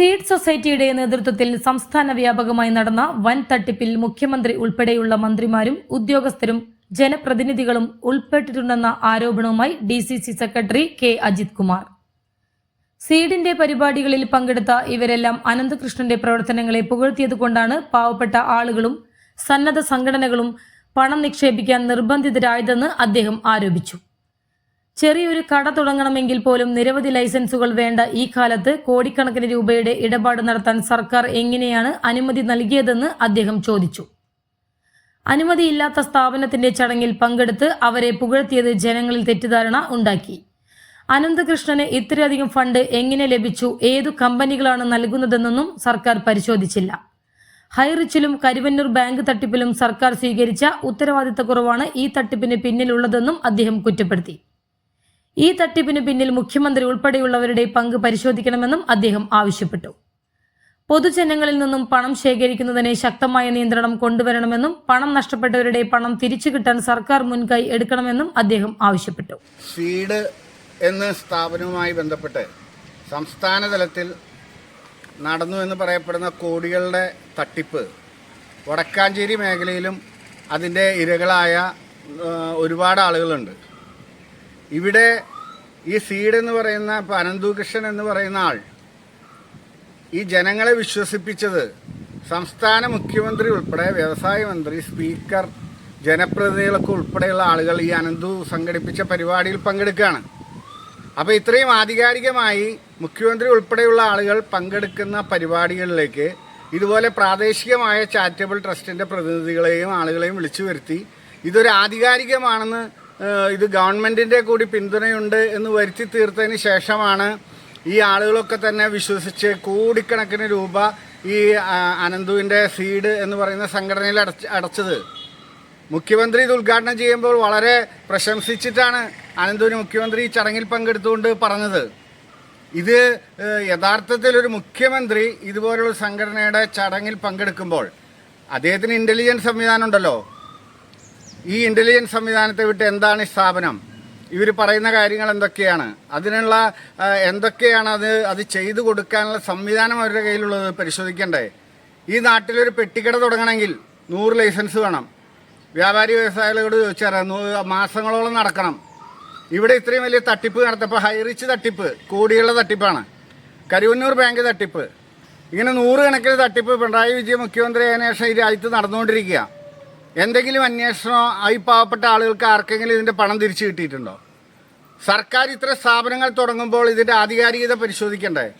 Seed സൊസൈറ്റിയുടെ നേതൃത്വത്തിൽ സംസ്ഥാന വ്യാപകമായി നടന്ന വൻ തട്ടിപ്പിൽ മുഖ്യമന്ത്രി ഉൾപ്പെടെയുള്ള മന്ത്രിമാരും ഉദ്യോഗസ്ഥരും ജനപ്രതിനിധികളും ഉൾപ്പെട്ടിട്ടുണ്ടെന്ന ആരോപണവുമായി D C C secretary K Ajith Kumar. സീഡിന്റെ പരിപാടികളിൽ പങ്കെടുത്ത ഇവരെല്ലാം അനന്തകൃഷ്ണന്റെ പ്രവർത്തനങ്ങളെ പുകഴ്ത്തിയതുകൊണ്ടാണ് പാവപ്പെട്ട ആളുകളും സന്നദ്ധ സംഘടനകളും പണം നിക്ഷേപിക്കാൻ നിർബന്ധിതരായതെന്ന് അദ്ദേഹം ആരോപിച്ചു. ചെറിയൊരു കട തുടങ്ങണമെങ്കിൽ പോലും നിരവധി ലൈസൻസുകൾ വേണ്ട ഈ കാലത്ത് കോടിക്കണക്കിന് രൂപയുടെ ഇടപാട് നടത്താൻ സർക്കാർ എങ്ങനെയാണ് അനുമതി നൽകിയതെന്ന് അദ്ദേഹം ചോദിച്ചു. അനുമതിയില്ലാത്ത സ്ഥാപനത്തിന്റെ ചടങ്ങിൽ പങ്കെടുത്ത് അവരെ പുകഴ്ത്തിയത് ജനങ്ങളിൽ തെറ്റിദ്ധാരണ ഉണ്ടാക്കി. അനന്തകൃഷ്ണന് ഇത്രയധികം ഫണ്ട് എങ്ങനെ ലഭിച്ചു? ഏതു കമ്പനികളാണ് നൽകുന്നതെന്നൊന്നും സർക്കാർ പരിശോധിച്ചില്ല. ഹൈറിച്ചിലും കരുവന്നൂർ ബാങ്ക് തട്ടിപ്പിലും സർക്കാർ സ്വീകരിച്ച ഉത്തരവാദിത്തക്കുറവാണ് ഈ തട്ടിപ്പിന് പിന്നിലുള്ളതെന്നും അദ്ദേഹം കുറ്റപ്പെടുത്തി. ഈ തട്ടിപ്പിന് പിന്നിൽ മുഖ്യമന്ത്രി ഉൾപ്പെടെയുള്ളവരുടെ പങ്ക് പരിശോധിക്കണമെന്നും അദ്ദേഹം ആവശ്യപ്പെട്ടു. പൊതുജനങ്ങളിൽ നിന്നും പണം ശേഖരിക്കുന്നതിന് ശക്തമായ നിയന്ത്രണം കൊണ്ടുവരണമെന്നും പണം നഷ്ടപ്പെട്ടവരുടെ പണം തിരിച്ചു കിട്ടാൻ സർക്കാർ മുൻകൈ എടുക്കണമെന്നും അദ്ദേഹം ആവശ്യപ്പെട്ടു. സീഡ് എന്ന സ്ഥാപനവുമായി ബന്ധപ്പെട്ട് സംസ്ഥാന തലത്തിൽ നടന്നു എന്ന് പറയപ്പെടുന്ന കോടികളുടെ തട്ടിപ്പ് വടക്കാഞ്ചേരി മേഖലയിലും അതിന്റെ ഇരകളായ ഒരുപാട് ആളുകളുണ്ട്. ഇവിടെ ഈ സീഡ് എന്ന് പറയുന്ന ഇപ്പോൾ അനന്തുകൃഷ്ണൻ എന്ന് പറയുന്ന ആൾ ഈ ജനങ്ങളെ വിശ്വസിപ്പിച്ചത് സംസ്ഥാന മുഖ്യമന്ത്രി ഉൾപ്പെടെ വ്യവസായ മന്ത്രി സ്പീക്കർ ജനപ്രതിനിധികളൊക്കെ ഉൾപ്പെടെയുള്ള ആളുകൾ ഈ അനന്തു സംഘടിപ്പിച്ച പരിപാടിയിൽ പങ്കെടുക്കുകയാണ്. അപ്പോൾ ഇത്രയും ആധികാരികമായി മുഖ്യമന്ത്രി ഉൾപ്പെടെയുള്ള ആളുകൾ പങ്കെടുക്കുന്ന പരിപാടികളിലേക്ക് ഇതുപോലെ പ്രാദേശികമായ ചാരിറ്റബിൾ ട്രസ്റ്റിന്റെ പ്രതിനിധികളെയും ആളുകളെയും വിളിച്ചു വരുത്തി ഇതൊരു ആധികാരികമാണെന്ന് ഇത് ഗവൺമെന്റിന്റെ കൂടി പിന്തുണയുണ്ട് എന്ന് വരുത്തി തീർത്തതിന് ശേഷമാണ് ഈ ആളുകളൊക്കെ തന്നെ വിശ്വസിച്ച് കോടിക്കണക്കിന് രൂപ ഈ അനന്തുവിന്റെ സീഡ് എന്ന് പറയുന്ന സംഘടനയിൽ അടച്ച് അടച്ചത്. മുഖ്യമന്ത്രി ഇത് ഉദ്ഘാടനം ചെയ്യുമ്പോൾ വളരെ പ്രശംസിച്ചിട്ടാണ് അനന്തുവിന് മുഖ്യമന്ത്രി ഈ ചടങ്ങിൽ പങ്കെടുത്തുകൊണ്ട് പറഞ്ഞത്. ഇത് യഥാർത്ഥത്തിൽ ഒരു മുഖ്യമന്ത്രി ഇതുപോലുള്ള സംഘടനയുടെ ചടങ്ങിൽ പങ്കെടുക്കുമ്പോൾ അദ്ദേഹത്തിന് ഇന്റലിജൻസ് സംവിധാനം ഉണ്ടല്ലോ. ഈ ഇന്റലിജൻസ് സംവിധാനത്തെ വിട്ട് എന്താണ് ഈ സ്ഥാപനം? ഇവർ പറയുന്ന കാര്യങ്ങൾ എന്തൊക്കെയാണ്? അതിനുള്ള എന്തൊക്കെയാണ് അത് അത് ചെയ്തു കൊടുക്കാനുള്ള സംവിധാനം അവരുടെ കയ്യിലുള്ളത് പരിശോധിക്കേണ്ടേ? ഈ നാട്ടിലൊരു പെട്ടിക്കട തുടങ്ങണമെങ്കിൽ നൂറ് ലൈസൻസ് വേണം. വ്യാപാരി വ്യവസായികളോട് ചോദിച്ചാൽ മാസങ്ങളോളം നടക്കണം. ഇവിടെ ഇത്രയും വലിയ തട്ടിപ്പ് നടത്തപ്പോൾ ഹൈറിച്ച് തട്ടിപ്പ് കോടികളുടെ തട്ടിപ്പാണ്. കരുവന്നൂർ ബാങ്ക് തട്ടിപ്പ്. ഇങ്ങനെ നൂറുകണക്കിന് തട്ടിപ്പ് പിണറായി വിജയൻ മുഖ്യമന്ത്രി ആയതിനു ശേഷം ഈ രാജ്യത്ത് നടന്നുകൊണ്ടിരിക്കുക എന്തെങ്കിലും അന്വേഷണമോ ഈ പാവപ്പെട്ട ആളുകൾക്ക് ആർക്കെങ്കിലും ഇതിന്റെ പണം തിരിച്ചു കിട്ടിയിട്ടുണ്ടോ? സർക്കാർ ഇത്ര സ്ഥാപനങ്ങൾ തുടങ്ങുമ്പോൾ ഇതിന്റെ ആധികാരികത പരിശോധിക്കണ്ടേ?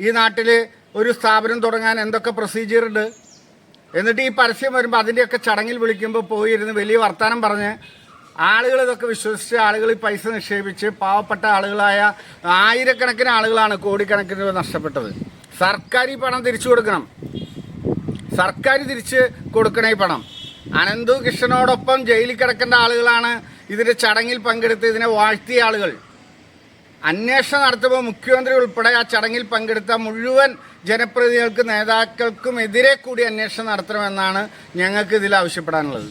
ഈ നാട്ടിൽ ഒരു സ്ഥാപനം തുടങ്ങാൻ എന്തൊക്കെ പ്രൊസീജിയർ ഉണ്ട്? എന്നിട്ട് ഈ പരസ്യം വരുമ്പോൾ അതിന്റെയൊക്കെ ചടങ്ങിൽ വിളിക്കുമ്പോൾ പോയിരുന്ന് വലിയ വർത്തമാനം പറഞ്ഞ് ആളുകൾ ഇതൊക്കെ വിശ്വസിച്ച് ആളുകൾ ഈ പൈസ നിക്ഷേപിച്ച് പാവപ്പെട്ട ആളുകളായ ആയിരക്കണക്കിന് ആളുകളാണ് കോടിക്കണക്കിന് രൂപ നഷ്ടപ്പെട്ടത്. സർക്കാർ ഈ പണം തിരിച്ചു കൊടുക്കണം. സർക്കാർ തിരിച്ച് കൊടുക്കണേ പണം. അനന്തു കൃഷ്ണനോടൊപ്പം ജയിലിൽ കിടക്കേണ്ട ആളുകളാണ് ഇതിന്റെ ചടങ്ങിൽ പങ്കെടുത്ത് ഇതിനെ വാഴ്ത്തിയ ആളുകൾ. അന്വേഷണം നടത്തുമ്പോൾ മുഖ്യമന്ത്രി ഉൾപ്പെടെ ആ ചടങ്ങിൽ പങ്കെടുത്ത മുഴുവൻ ജനപ്രതിനിധികൾക്കും നേതാക്കൾക്കും എതിരെ കൂടി അന്വേഷണം നടത്തണമെന്നാണ് ഞങ്ങൾക്ക് ഇതിൽ ആവശ്യപ്പെടാനുള്ളത്.